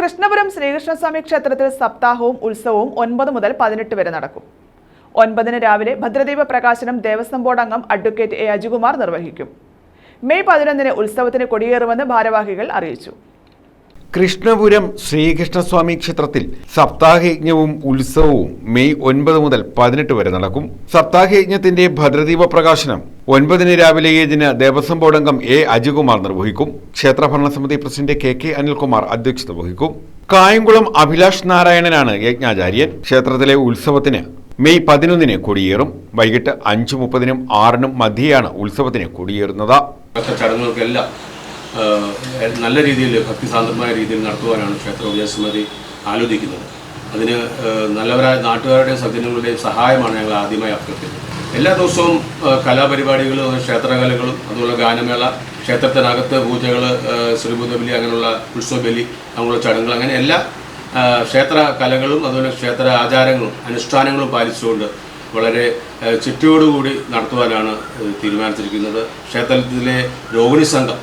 കൃഷ്ണപുരം ശ്രീകൃഷ്ണസ്വാമി ക്ഷേത്രത്തിൽ സപ്താഹവും ഉത്സവവും ഒൻപത് മുതൽ പതിനെട്ട് വരെ നടക്കും. ഒൻപതിന് രാവിലെ ഭദ്രദീപ പ്രകാശനം ദേവസ്വം ബോർഡ് അംഗം അഡ്വക്കേറ്റ് എ അജികുമാർ നിർവഹിക്കും. മെയ് പതിനൊന്നിന് ഉത്സവത്തിന് കൊടിയേറുമെന്ന് ഭാരവാഹികൾ അറിയിച്ചു. കൃഷ്ണപുരം ശ്രീകൃഷ്ണസ്വാമി ക്ഷേത്രത്തിൽ സപ്താഹയജ്ഞവും ഉത്സവവും മെയ് ഒൻപത് മുതൽ പതിനെട്ട് വരെ നടക്കും. സപ്താഹയജ്ഞത്തിന്റെ ഭദ്രദീപ പ്രകാശനം ഒൻപതിന് രാവിലെ ഏഴിന് ദേവസ്വം ബോർഡ് അംഗം എ അജികുമാർ നിർവഹിക്കും. ക്ഷേത്ര ഭരണസമിതി പ്രസിഡന്റ് കെ കെ അനിൽകുമാർ അധ്യക്ഷത വഹിക്കും. കായംകുളം അഭിലാഷ് നാരായണനാണ് യജ്ഞാചാര്യൻ. ക്ഷേത്രത്തിലെ ഉത്സവത്തിന് മെയ് പതിനൊന്നിന് കൊടിയേറും. വൈകിട്ട് അഞ്ച് മുപ്പതിനും ആറിനും മധ്യയാണ് ഉത്സവത്തിന് കൊടിയേറുന്നത്. ചടങ്ങുകൾക്കെല്ലാം നല്ല രീതിയിൽ ഭക്തിസാന്ദ്രമായ രീതിയിൽ നടത്തുവാനാണ് ക്ഷേത്ര ഉപദേശസമിതി ആലോചിക്കുന്നത്. അതിന് നല്ലവരായ നാട്ടുകാരുടെയും സജ്ജനങ്ങളുടെയും സഹായമാണ് ഞങ്ങൾ ആദ്യമായി അഭ്യർത്ഥിക്കുന്നത്. എല്ലാ ദിവസവും കലാപരിപാടികൾ ക്ഷേത്രകലകളും അതുപോലെ ഗാനമേള ക്ഷേത്രത്തിനകത്ത് പൂജകൾ ശ്രീഭൂതബലി അങ്ങനെയുള്ള ഉത്സവബലി അങ്ങനെയുള്ള ചടങ്ങുകൾ അങ്ങനെ എല്ലാ ക്ഷേത്ര കലകളും അതുപോലെ ക്ഷേത്ര ആചാരങ്ങളും അനുഷ്ഠാനങ്ങളും പാലിച്ചുകൊണ്ട് വളരെ ചിട്ടയോടുകൂടി നടത്തുവാനാണ് തീരുമാനിച്ചിരിക്കുന്നത്. ക്ഷേത്രത്തിലെ രോഹിണി സംഘം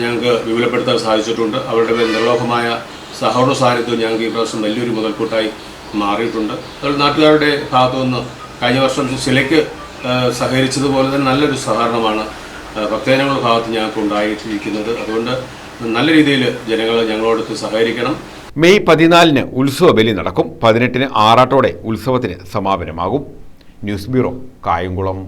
ഞങ്ങൾക്ക് വിപുലപ്പെടുത്താൻ സാധിച്ചിട്ടുണ്ട്. അവരുടെ നിർലോഹമായ സഹോദര സാന്നിധ്യം ഞങ്ങൾക്ക് ഈ പ്രാവശ്യം വലിയൊരു മുതൽക്കൂട്ടായി മാറിയിട്ടുണ്ട്. അതുപോലെ നാട്ടുകാരുടെ ഭാഗത്തു നിന്ന് കഴിഞ്ഞ വർഷം ശിലയ്ക്ക് സഹകരിച്ചതുപോലെ തന്നെ നല്ലൊരു സഹകരണമാണ് ഭക്തജനങ്ങളുടെ ഭാഗത്ത് ഞങ്ങൾക്ക് ഉണ്ടായിട്ടിരിക്കുന്നത്. അതുകൊണ്ട് നല്ല രീതിയിൽ ജനങ്ങൾ ഞങ്ങളോട് സഹകരിക്കണം. മെയ് പതിനാലിന് ഉത്സവ ബലി നടക്കും. പതിനെട്ടിന് ആറാട്ടോടെ ഉത്സവത്തിന് സമാപനമാകും. News bureau Kayamkulam.